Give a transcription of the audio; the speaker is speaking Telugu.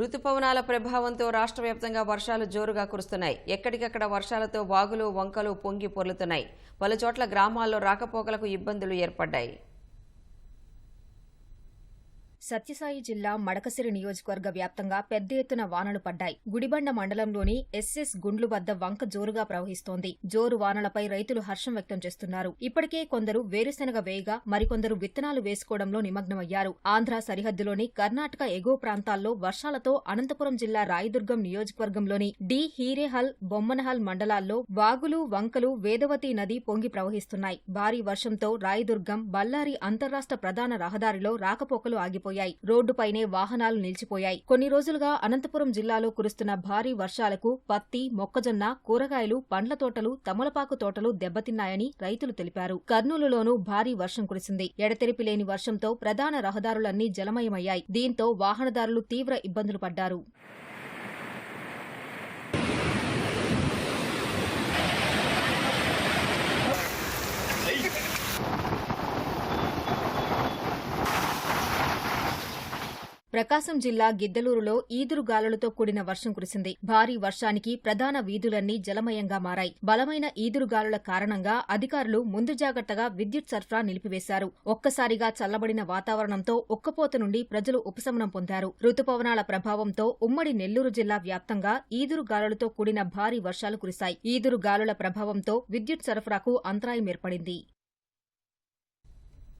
రుతుపవనాల ప్రభావంతో రాష్ట్ర వ్యాప్తంగా వర్షాలు జోరుగా కురుస్తున్నాయి. ఎక్కడికక్కడ వర్షాలతో వాగులు వంకలు పొంగి పొర్లుతున్నాయి. పలుచోట్ల గ్రామాల్లో రాకపోకలకు ఇబ్బందులు ఏర్పడ్డాయి. సత్యసాయి జిల్లా మడకసిరి నియోజకవర్గ వ్యాప్తంగా పెద్ద ఎత్తున వానలు పడ్డాయి. గుడిబండ మండలంలోని ఎస్ఎస్ గుండ్లు వద్ద వంక జోరుగా ప్రవహిస్తోంది. జోరు వానలపై రైతులు హర్షం వ్యక్తం చేస్తున్నారు. ఇప్పటికే కొందరు వేరుశెనగ వేయగా మరికొందరు విత్తనాలు వేసుకోవడంలో నిమగ్నమయ్యారు. ఆంధ్ర సరిహద్దులోని కర్ణాటక ఎగువ ప్రాంతాల్లో వర్షాలతో అనంతపురం జిల్లా రాయదుర్గం నియోజకవర్గంలోని డి హీరేహల్ బొమ్మనహల్ మండలాల్లో వాగులు వంకలు వేదవతి నది పొంగి ప్రవహిస్తున్నాయి. భారీ వర్షంతో రాయదుర్గం బల్లారి అంతర్రాష్ట్ర ప్రధాన రహదారిలో రాకపోకలు ఆగిపోయాయి. రోడ్డుపైనే వాహనాలు నిలిచిపోయాయి. కొన్ని రోజులుగా అనంతపురం జిల్లాలో కురుస్తున్న భారీ వర్షాలకు పత్తి మొక్కజొన్న కూరగాయలు పండ్ల తోటలు తమలపాకు తోటలు దెబ్బతిన్నాయని రైతులు తెలిపారు. కర్నూలులోనూ భారీ వర్షం కురిసింది. ఎడతెరిపి లేని వర్షంతో ప్రధాన రహదారులన్నీ జలమయమయ్యాయి. దీంతో వాహనదారులు తీవ్ర ఇబ్బందులు పడ్డారు. ప్రకాశం జిల్లా గిద్దలూరులో ఈదురు గాలులతో కూడిన వర్షం కురిసింది. భారీ వర్షానికి ప్రధాన వీధులన్నీ జలమయంగా మారాయి. బలమైన ఈదురుగాలుల కారణంగా అధికారులు ముందు జాగ్రత్తగా విద్యుత్ సరఫరా నిలిపివేశారు. ఒక్కసారిగా చల్లబడిన వాతావరణంతో ఒక్కపోత నుండి ప్రజలు ఉపశమనం పొందారు. రుతుపవనాల ప్రభావంతో ఉమ్మడి నెల్లూరు జిల్లా వ్యాప్తంగా ఈదురు గాలులతో కూడిన భారీ వర్షాలు కురిశాయి. ఈదురు గాలుల ప్రభావంతో విద్యుత్ సరఫరాకు అంతరాయం ఏర్పడింది.